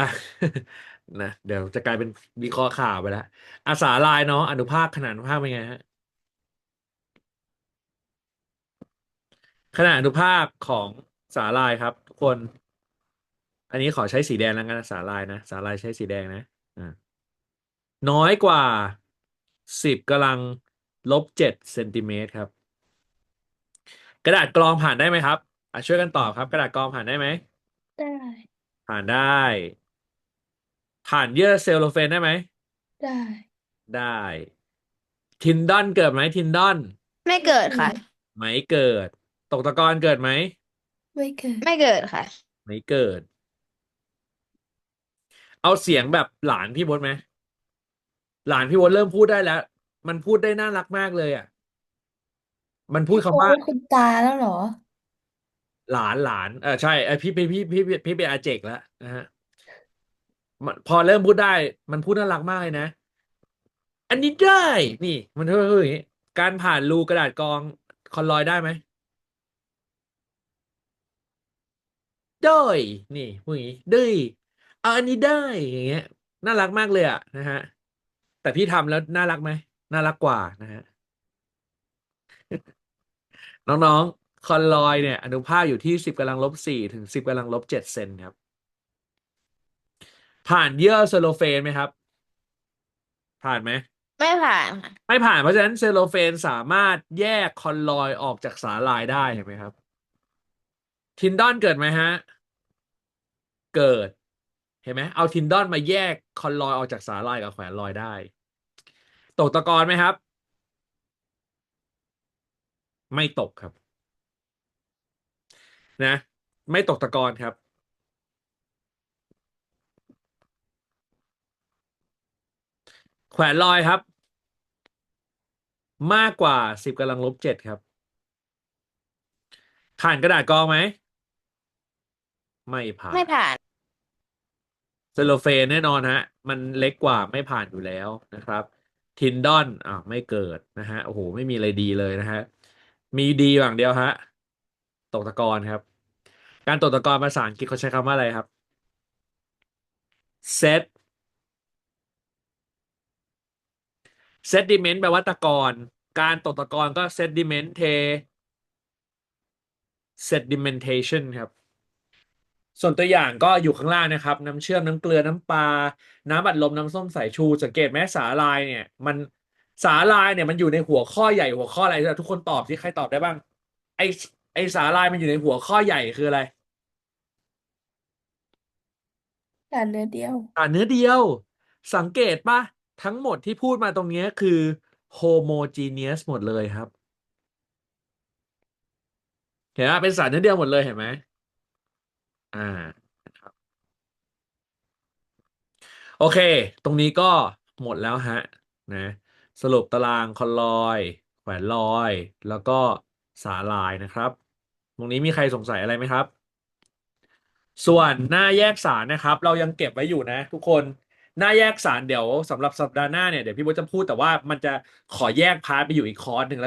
อะ นะเดี๋ยวจะกลายเป็นวิเคราะห์ข่าวไปแล้วอาสาลายเนาะอนุภาคขนาดอนุภาคเป็นไงฮะขนาดอนุภาคของสาลายครับ ทุกคน อันนี้ขอใช้สีแดงแล้วกันนะสาลายนะสาลายใช้สีแดงนะอ่าน้อยกว่าสิบกำลังลบเจ็ดเซนติเมตรครับ กระดาษกรองผ่านได้ไหมครับอะช่วยกันตอบครับ กระดาษกรองผ่านได้ไหมได้ ผ่านได้ ผ่านเยื่อเซลโลเฟนได้ไหม ได้ได้ ทินดอนเกิดไหมทินดอน ไม่เกิดค่ะไหมเกิด ตกตะกอนเกิดไหม ไม่เกิดไม่เกิดค่ะไหมเกิด เอาเสียงแบบหลานพี่บดไหม หลานพี่บดเริ่มพูดได้แล้ว มันพูดได้น่ารักมากเลยอะ มันพูดคำว่าโอ้คุณตาแล้วเหรอ หลานหลานเออใช่เออพี่พี่พี่พี่พี่พี่เป็นอาเจกแล้วนะฮะมัน พอเริ่มพูดได้ มันพูดน่ารักมากเลยนะ อันนี้ได้ นี่ มันพูดอย่างนี้ การผ่านรูกระดาษกองคอนลอยได้ไหมได้นี่พูดอย่างนี้ได้เอาอันนี้ได้อย่างเงี้ย น่ารักมากเลยอะนะฮะ แต่พี่ทำแล้วน่ารักไหมน่ารักกว่านะฮะน้องๆ คอนลอยเนี่ย อนุภาคอยู่ที่สิบกำลังลบสี่ถึงสิบกำลังลบเจ็ดเซนครับ ผ่านเยื่อเซลโลเฟนไหมครับ ผ่านไหม ไม่ผ่านค่ะไม่ผ่านเพราะฉะนั้นเซลโลเฟนสามารถแยกคอนลอยออกจากสาลายได้เห็นไหมครับ ทินดอนเกิดไหมฮะ เกิด เห็นไหมเอาทินดอนมาแยกคอนลอยออกจากสาลายกับแขวนลอยได้ ตกตะกอนไหมครับ ไม่ตกครับ นะ ไม่ตกตะกอนครับ แขวนลอยครับ มากกว่าสิบกำลังลบเจ็ดครับผ่านกระดาษกรองไหม ไม่ผ่านไม่ผ่านเซลโลเฟนแน่นอนฮะ มันเล็กกว่าไม่ผ่านอยู่แล้วนะครับทินดอนอ่าวไม่เกิดนะฮะโอ้โหไม่มีอะไรดีเลยนะฮะมีดีอย่างเดียวฮะตกตะกอนครับ การตกตะกอนภาษาอังกฤษเขาใช้คำว่าอะไรครับ set sediment แปลว่าตะกอนการตกตะกอนก็ sediment sedimentation ครับ ส่วนตัวอย่างก็อยู่ข้างล่างนะครับ น้ำเชื่อมน้ำเกลือน้ำปลา น้ำอัดลมน้ำส้มสายชู สังเกตไหมสาลายเนี่ย มันสาลายเนี่ยมันอยู่ในหัวข้อใหญ่หัวข้ออะไรทุกคนตอบที่ใครตอบได้บ้าง ไอไอสาลายมันอยู่ในหัวข้อใหญ่คืออะไรแต่เนื้อเดียวอ่าเนื้อเดียว สังเกตปะ ทั้งหมดที่พูดมาตรงนี้คือ homogeneous หมดเลยครับ เห็นไหมเป็นสารเนื้อเดียวหมดเลยเห็นไหมอ่าโอเค ตรงนี้ก็หมดแล้วฮะนะสรุปตารางคอนลอยแขวนลอย แล้วก็สาลายนะครับ ตรงนี้มีใครสงสัยอะไรไหมครับ ส่วนหน้าแยกสารนะครับ เรายังเก็บไว้อยู่นะ ทุกคน หน้าแยกสารเดี๋ยวสำหรับสัปดาห์หน้าเนี่ยเดี๋ยวพี่โบ๊ทจะพูดแต่ว่ามันจะขอแยกพาร์ทไปอยู่อีกคอร์สหนึ่งแล้ว